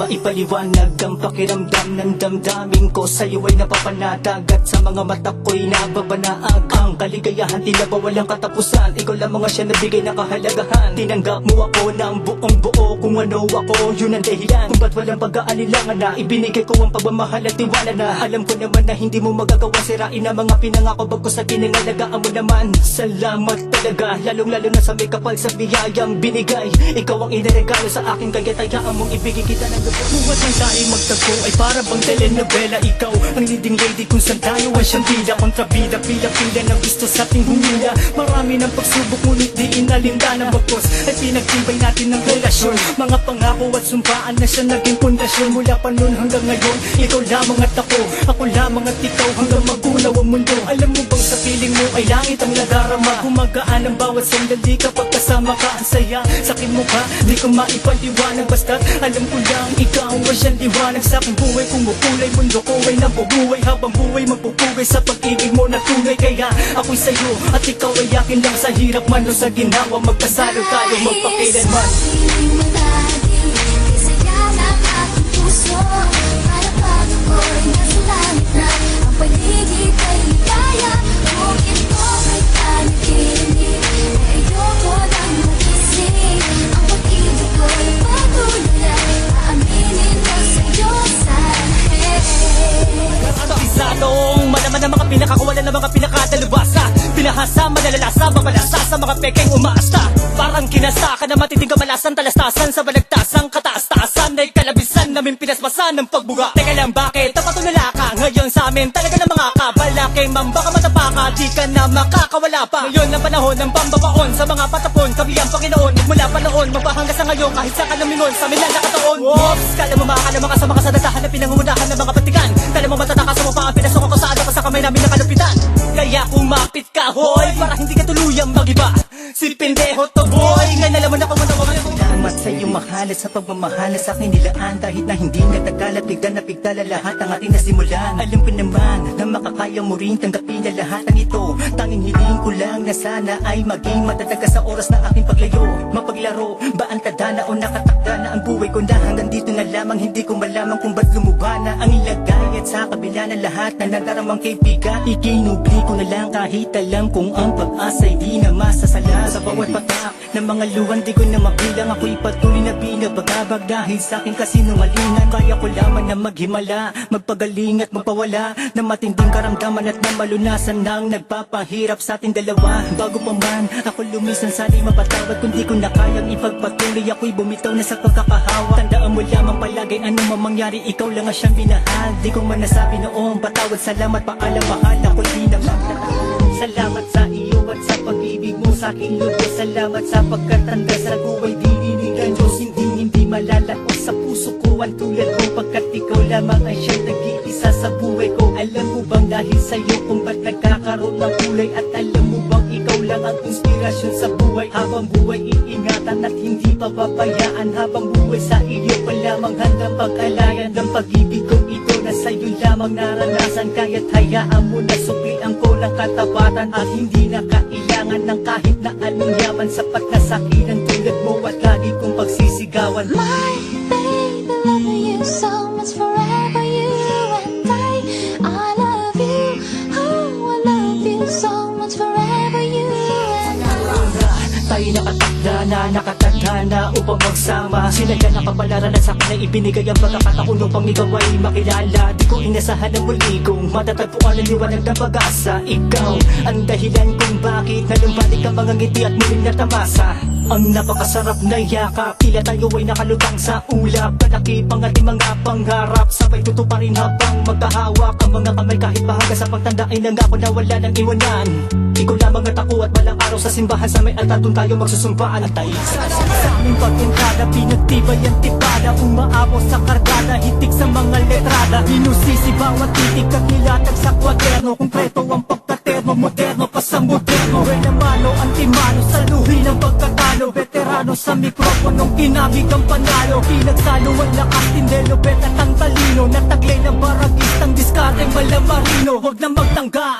maipaliwanag Ang pakiramdam ng damdamin ko. Sa'yo ay napapanatag At sa mga mata ko'y nababanaag. Ang kaligayahan tila ba walang katapusan? Ikaw lang mga siya nabigay na kahalagahan. Tinanggap mo ako ng buong buo. Kung ano ako, yun ang dahilan. Kung ba't walang pag-aalilangan na Ibinigay ko ang pagmamahal at tiwala na. Alam ko naman na hindi mo magagawa sirain ang mga pinangako. Bago sa pinangalagaan mo naman. Salamat talaga Lalong lalo na sa may kapal sa biyayang binigay. Ikaw ang iniregalo sa akin Kaya tayaan mong ibigay kita ng Buwat ng tayo magtagpo ay para bang telenovela. Ikaw ang leading lady kung saan tayo ay siyang bida Kontrabida, pila-pila na gusto sa ating humila. Marami ng pagsubok ngunit di inalinda ng bagos Ay pinagtibay natin ng relasyon. Mga pangako at sumpaan na siya naging pundasyon. Mula pa noon hanggang ngayon Ikaw lamang at ako. Ako lamang at ikaw hanggang magulaw ang mundo Alam mo bang sa piling mo ay langit ang nadarama Gumagaan ang bawat sandali kapag kasama ka Ang saya. Sa aking mukha Di ko maipaliwanag Basta't alam ko lang ikaw ay siyang liwanag. Sa aking buhay kumukulay Mundo ko ay nabubuhay. Habang buhay magpupugay sa pag-ibig mo na tunay. Kaya ako'y sa'yo at ikaw ay akin lang. Sa hirap man o sa ginawa Magkasalo tayo magpakilanman Piling pekeng umaasta. Parang kinasa ka na matinding kamalasan Talastasan sa balagtasan, kataas-taasan Ay kalabisan namin pinaspasan ng pagbuga. Teka lang bakit, napatulala ka Ngayon sa amin talaga ng mga kabalaki Ma'am baka matapa ka, di ka na makakawala pa. Ngayon ang panahon ng pambabaon Sa mga patapon, kami ang Panginoon. Mula pa noon, magpahangga sa ngayon Kahit sa kalamingon, sa amin lang nakataon. Whoops, kala mo makakala mga sa mga sadatahan Na pinangungunahan ng mga patikan Kala mo matataka sa mukha ang pinasok ako sa ano pa sa kamay namin na kalupitan. Kaya kumapit ka, hoy Para hindi ka tuluyang magiba Si pendejo, to' vos. Mahalat sa pagmamahal sa akin nilaan. Kahit na hindi natagal at na bigla lahat ang ating nasimulan. Alam ko naman na makakaya mo rin tanggapin na lahat ng ito. Tanging hiling ko lang na sana ay maging matataga sa oras na aking paglayo. Mapaglaro, ba ang tadhana o nakatakda na ang buhay ko na. Hanggang dito na lamang Hindi ko malaman kung ba't lumubana ang ilagay. At sa kabila ng lahat na nadaramang kaibigan Ikinubli ko na lang kahit alam kung ang pag-asa'y di na masasala. Sa bawat patak ng mga luwan di ko na mabilang Ako'y patuloy na binabagabag dahil sa akin kasi numalingan Kaya ko lamang na maghimala, magpagaling at magpawala Ng matinding karamdaman at na malunasan ng nagpapahirap sa ating dalawa. Bago pa man ako lumisan sana'y mapatawad. Kung di ko na kayang ipagpatuloy ako'y bumitaw na sa pagkakahawa. Tandaan mo lamang palagi ano man mangyari ikaw lang ang siyang minahal. Di ko man nasabi noong patawad salamat paalam mahal ako di na Salamat sa iyo at sa pag-ibig mo sa aking lubos Salamat sa pagkatanda sa buhay Diniligan Diyos malalaos sa puso ko. Ang tulad ko pagkat ikaw lamang ay siyang nag-iisa sa buhay ko. Alam mo bang dahil sa iyo kung ba't nagkakaroon ng kulay? At alam mo bang ikaw lang ang inspirasyon sa buhay? Habang buhay iingatan at hindi papabayaan Habang buhay sa iyo pa lamang handang pag-alayan. Ng pag-ibig kong ito na sa iyo lamang naranasan. Kaya't hayaan mo na suklian ko ng katapatan. At hindi na kailangan ng kahit na anong yaman. Sapat na sa akin ang tulad mo at lagi kong pagsisigawan My baby, love you so much forever, you and I. I love you, oh, I love you so much forever, you and I. Tayo nakatakda na, nakatanda na upang magsama. Sinaya na kapalaran sa akin ay ibinigay ang pagkakataon upang ikaw ay makilala. Di ko inasahan ang muli kong matatagpuan ang liwanag ng pag-asa. Ikaw ang dahilan kung bakit nalumbalik ang mga ngiti at muling natamasa Ang napakasarap na yakap, tila tayo ay nakalutang sa ulap. Kalakip ang ating mga pangarap, sabay tutuparin habang magkahawak Ang mga kamay kahit bahanga sa pagtanda ay nangako na wala nang iwanan. Ikaw lamang at ako at walang araw sa simbahan sa may altar doon tayo magsusumpaan at tayo Sa aming pag-entrada, pinagtibay ang tibada Umaabot sa kargada, hitik sa mga letrada. Inusisi bawat titik at sa kwaderno. Konkreto ang pagkatermo, moderno pa sa moderno Buena mano, antimano, saluhin ang pagkatalo. Veterano sa mikroponong kinamig ang panalo. Pinagsalo ang lakas, tindelo, bet at ang talino. Nataglay ng baragistang diskarte, malamarino Huwag na magtangga.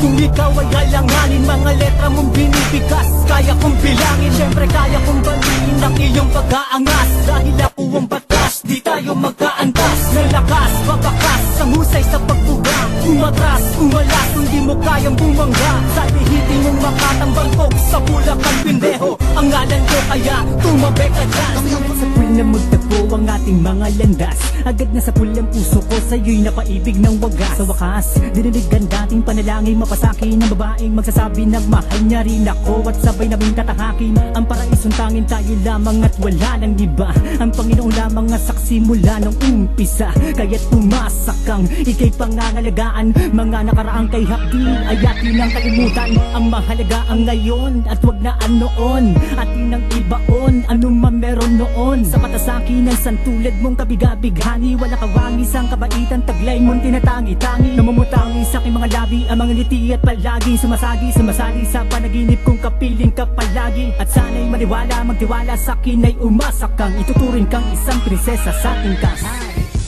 Kung ikaw ay alanganin, mga letra mong binibigas Kaya kong bilangin, syempre kaya kong baliin ang iyong pag-aangas. Dahil ako ang bat Di tayo magkaantas. Ng lakas Babakas ang husay sa pagbuga. Umatras, umalas kung di mo kayang bumangga. Sa lihitin mong makatambangkok Sa bulakan pindeho Ang ngalan ko kaya tumabi ka dyan. Sa pool na magtagpo ang ating mga landas. Agad na sa pool ang puso ko Sa'yo'y napaibig ng wagas. Sa wakas, diniligan dating panalangin Mapasakin ng babaeng magsasabi ng mahal niya rin ako. At sabay naming tatahakin Ang paraisong tangin tayo lamang at wala nang iba. Ang Panginoon lamang ang saksi mula nung umpisa. Kaya't pumasak kang ikay pangangalagaan. Mga nakaraang kay hapdi ay atin ang kalimutan. Ang mahalaga ang ngayon at wag na anoon. Atin ang ibaon, ano man noon. Sa patasakin ng santulad mong kabigabighani Wala kawangis ang kabaitan, taglay mong tinatangi-tangi. Namumutangi sa aking mga labi ang mga ngiti at palagi. Sumasagi, sumasali sa panaginip kong kapiling ka palagi. At sana'y maniwala, magtiwala sa akin ay umasak kang Ituturing kang isang prinsesa sa ating kas.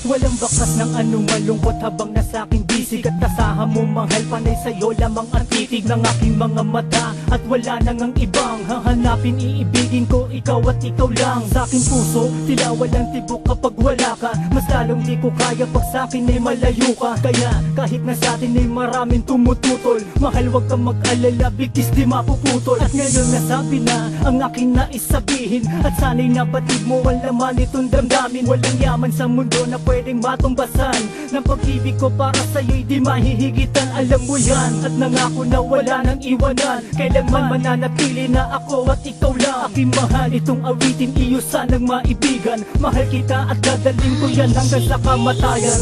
Walang bakas ng anong malungkot habang nasa aking bisig At tasahan mo mahal panay sa'yo lamang ang titig ng aking mga mata At wala nang ang ibang hahanapin iibigin ko ikaw at ikaw lang. Sa aking puso tila walang tibok kapag wala ka. Mas lalong di ko kaya pag sa akin ay malayo ka. Kaya kahit na sa atin ay maraming tumututol Mahal wag kang mag-alala bigkis di mapuputol. At ngayon nasabi na ang aking nais sabihin At sana'y nabatid mo ang laman itong damdamin. Walang yaman sa mundo na pwedeng matumbasan. Ng pag-ibig ko para sa'yo'y di mahihigitan Alam mo yan. At nangako na wala nang iwanan Kailanman mananatili na ako at ikaw lang. Aking mahal itong awitin iyo sanang maibigan. Mahal kita at dadaling ko yan hanggang sa kamatayan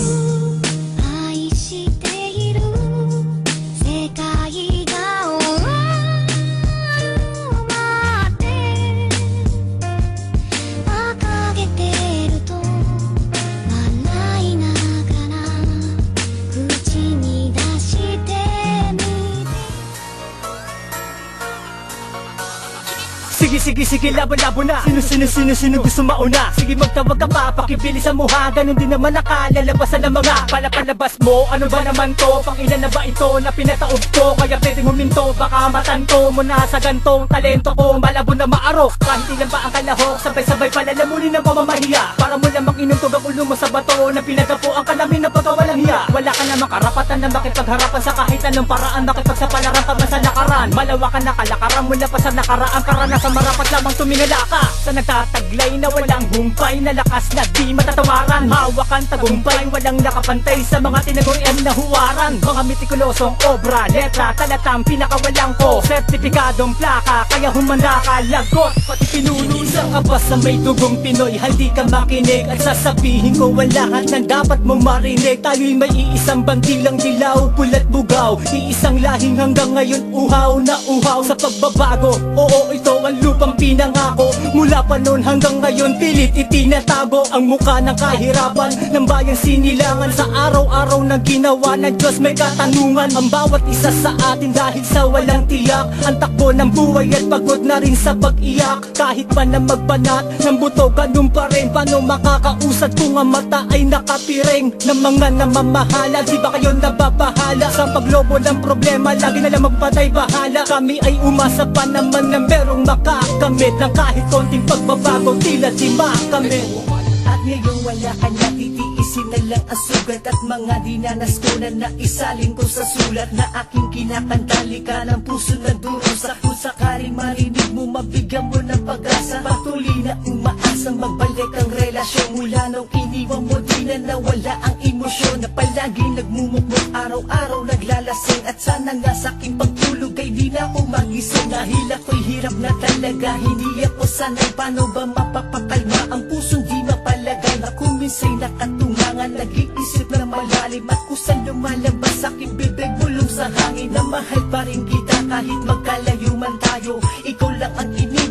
Sige sige sige labo labo na. Sino sino sino sino gusto mauna? Sige magtawag ka pa pakibilisan mo ha Ganon din naman nakalalabasan ng mga Palapalabas mo. Ano ba naman to? Pang ilan na ba ito na pinataob ko? Kaya pwedeng huminto baka matanto mo na sa gantong talento ko. Malabo na maarok kahit ilan pa ang kalahok? Sabay-sabay palalamunin ng pamamahiya. Para mo lamang inuntog ang ulo mo sa bato Na pinagapo ang kalamin ng pagkawalang hiya. Wala ka namang karapatan na makipagharapan sa kahit anong paraan. Makipagsapalaran ka man sa lakaran Malawakan na kalakaran mula pa sa nakaraan. Karanasan marapat lamang tumingala ka Sa nagtataglay na walang humpay Na lakas na di matatawaran. Hawakan tagumpay Walang nakapantay sa mga tinagurian na huwaran. Mga metikulosong obra, letra, talatang pinakawalang ko. Sertipikadong plaka, kaya humanda ka Lagot, pati pinuno Isa ka ba sa may dugong Pinoy. Haldi ka makinig at sasabihin ko Ang lahat ng dapat mong marinig. Tayo'y may iisang bandilang dilaw Pulat bugaw, iisang lahing hanggang ngayon Uhaw na uhaw sa pagbabago. Oo, ito ang lupang pinangako Mula pa noon hanggang ngayon Pilit itinatago ang muka ng kahirapan Ng bayang sinilangan. Sa araw-araw na ginawa ng Diyos May katanungan ang bawat isa sa atin Dahil sa walang tiyak. Ang takbo ng buhay at pagod na rin sa pag-iyak. Kahit pa na magbanat ng buto Ganun pa rin. Paano makakausad kung ang mata ay nakapiring Ng mga namamahala? Di ba kayo nababahala Sa paglobo ng problema? Lagi na lang magpatay bahala Kami ay umasa pa naman na merong makakamit Ng kahit konting pagbabago Tila di makamit. At ngayon wala ka na titiisin na lang ang At mga dinanas ko na naisalin ko sa sulat Na aking kinakantali ka ng puso na durusa Kung sakaling marinig mo mabigyan mo ng pag-asa. Patuloy na umaasang magbalik ang relasyon. Mula nung iniwan mo di na nawala ang emosyon. Na palagi nagmumukmok araw-araw naglalasing. At sana nga sa aking pagtulog ay di na ako magising Dahil ako'y hirap na talaga Hindi ako sanay. Paano ba mapapakalma Ang pusong di mapalagay? Na kuminsay nakatungangan. Nag-iisip na malalim. At kusang lumalabas aking bibig Bulong sa hangin. Na mahal pa rin kita Kahit magkalayo man tayo. Ikaw lang ang inibig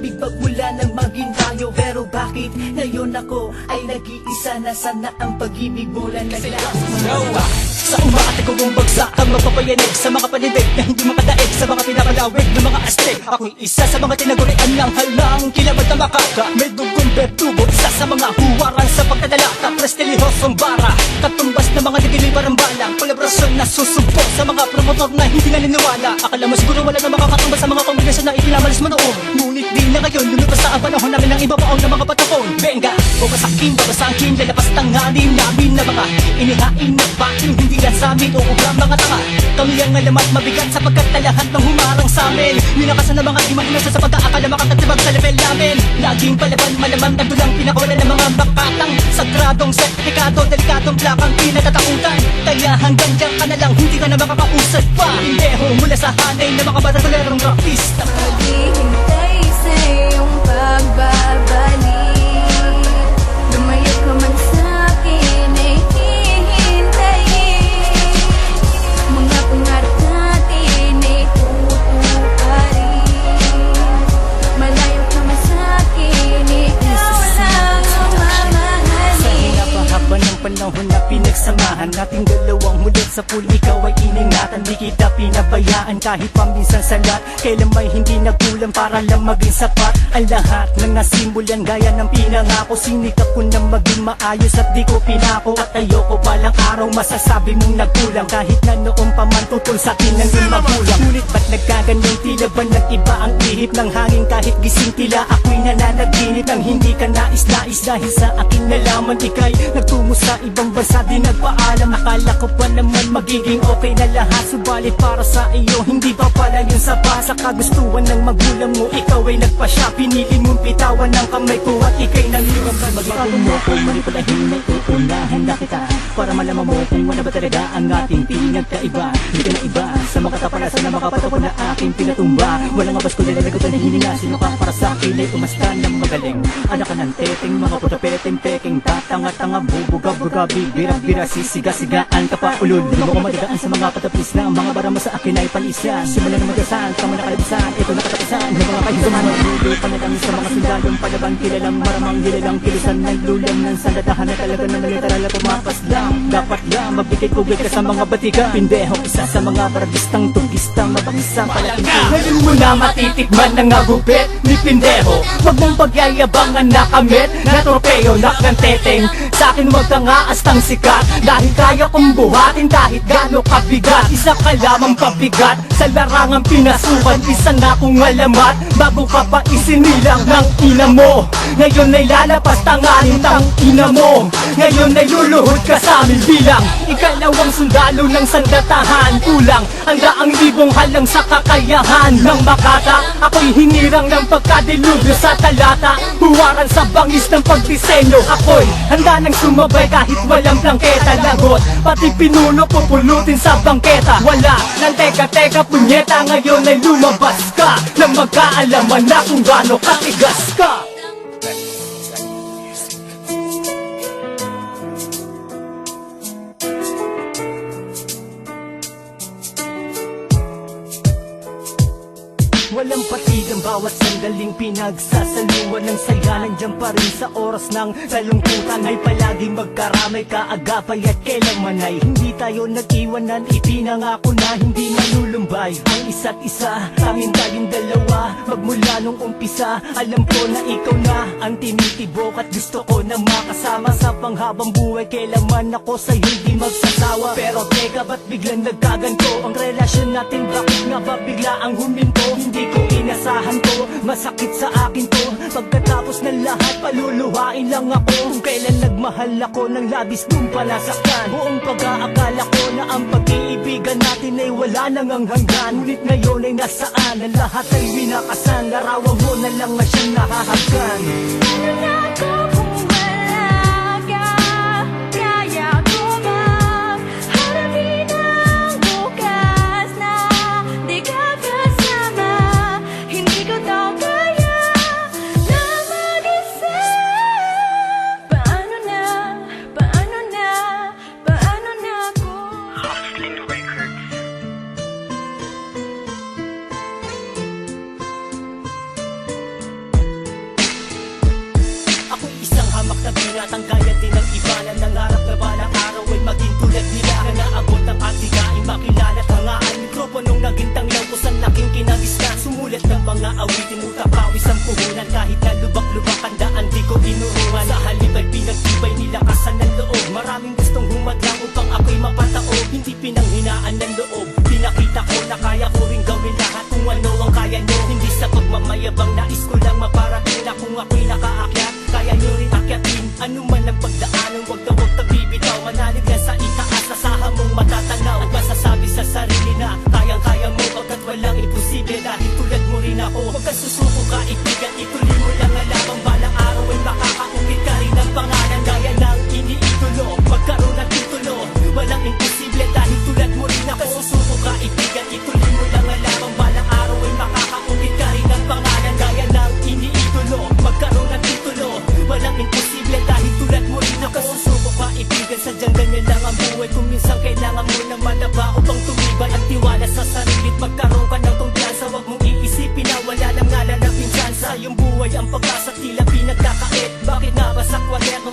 bakit ngayon ako Ay nag-iisa na sana ang pag-ibig mo lang naglakas? sa umaate ko bumbagsak ang magpapayanig Sa mga panindig na hindi makadaig Sa mga pinapalawig ng mga astig. Ako'y isa sa mga tinagurian ng halang Kilabad na makaka May dugong bertubo Isa sa mga huwaran sa pagkadala. Tapos tilihosong bara Katumbas na mga digili parang balang Kolaborasyon na susubok Sa mga promotor na hindi naniniwala. Akala mo siguro wala na makakatumbas Sa mga kombinasyon na itinamalis mo noon Ngunit Ngunit di na ngayon Lumipas na ang panahon namin ng iba paong ng mga patukon Benga, babasakin, babasakin Lalabas tanganin namin na baka. Inihain na batin Hindi yan sa amin? Ubra mga tanga? Kami ang alamat mabigat Sapagkat na lahat ng humarang sa amin. Ninakasan ng mga imahinasyon sa pag-aakala Makakatibag sa level namin. Laging palaban, malaman Nagdulang pinakawala ng mga makatang Sagradong sertifikado, delikadong plakang pinatatakutan Kaya hanggang dyan ka na lang Hindi ka na makakausad pa. Indeho mula sa hanay na mga batatolerong rapista Naghihintay sa iyong pagbabalik kahit paminsan salat Kailan may hindi nagkulang para lang maging sapat? Ang lahat ng nasimulan gaya ng pinangako Sinikap ko na maging maayos at di ko pinako. At ayoko balang araw masasabi mong nagkulang Kahit na noong pa man tutol sa akin ng iyong magulang. Ngunit ba't nagkaganyang tila ba nag-iba ang ihip ng hangin? Kahit gising tila ako'y nananaginip Nang hindi ka nais-nais dahil sa akin nalaman Ika'y nagtungo sa ibang bansa di nagpaalam. Akala ko pa naman magiging okay na lahat Subalit para sa iyo hindi pa pala yun Sa kagustuhan ng magulang mo. Ikaw ay nagpasya Pinili mong bitawan ng kamay ko at ika'y nangiram ka. Magbago mo kung manipulahin na uunahan na kita. Para malaman mo kung ano ba talaga ang ating pinagkaiba. Hindi ka na iba sa mga katapalasan na makapatapo na aking pinatumba. Walang abas ko nilalagot na hininga Sino ka para sa akin ay umasta ng magaling? Anak ka ng teteng mga puta peteng peking Tatanga-tanga bubuga-buga bibira-bira Sisiga-sigaan ka pa ulul. Di mo ko madigaan sa mga patapis na mga bara mo sa akin ay palisan Simula na magasan, tama na kalabisan Ito na katapisan, ng mga kahisaman Magulo pa na lang sa mga sundalong palabang Kilalang maramang gilalang kilusan. Naglulang ng sandatahan na talaga na literal na pumapas lang Dapat lang magbigay kubig ka sa mga batika Pindeho isa sa mga barabistang tugistang mabangsa. Palagka Ngayon mo na matitikman ng agupit ni Pindeho. Huwag mong pagyayabangan na kamit Na tropeo na ng teteng Sa akin huwag kang aastang sikat Dahil kaya kong buhatin kahit gano'n kabigat. Isa ka lamang pabigat Sa larangang pinasukan Isa na kong alamat. Bago ka pa isinilang ng ina mo. Ngayon ay lalapas tanganin tang ina mo. Ngayon ay luluhod ka sa amin bilang Ikalawang sundalo ng sandatahan. Kulang ang daang libong halang sa kakayahan. Ng makata Ako'y hinirang ng pagkadilubyo sa talata. Huwaran sa bangis ng pagdisenyo. Ako'y handa nang sumabay kahit walang plangketa. Lagot, pati pinuno pupulutin sa bangketa. Wala nang teka-teka punyeta Ngayon ay lumabas ka Nang magkaalaman na kung gaano katigas ka sandaling pinagsasaluan ng saya Nandiyan pa rin sa oras ng kalungkutan. Ay palaging magkaramay kaagapay at kailanman ay Hindi tayo nag-iwanan, ipinangako na hindi malulumbay Ang isa't isa, tanging tayong dalawa Magmula nung umpisa, alam ko na ikaw na Ang tinitibok at gusto ko na makasama. Sa panghabang buhay, kailanman ako sa hindi magsasawa. Pero teka, ba't biglang nagkaganto? Ang relasyon natin, bakit nga ba bigla ang huminto? Hindi ko inasahan to, masakit sa akin to. Pagkatapos ng lahat, paluluhain lang ako. Kung kailan nagmahal ako ng labis nung palasaktan Buong pag-aakala ko na ang pag-iibigan natin ay wala nang ang hanggan. Ngunit ngayon ay nasaan, ang lahat ay winakasan. Larawan mo na lang na siyang nahahagkan Ano imposible dahil tulad mo rin ako Huwag kang susuko. Pag-asa tila pinagkakait. Bakit nga ba sa kwaderno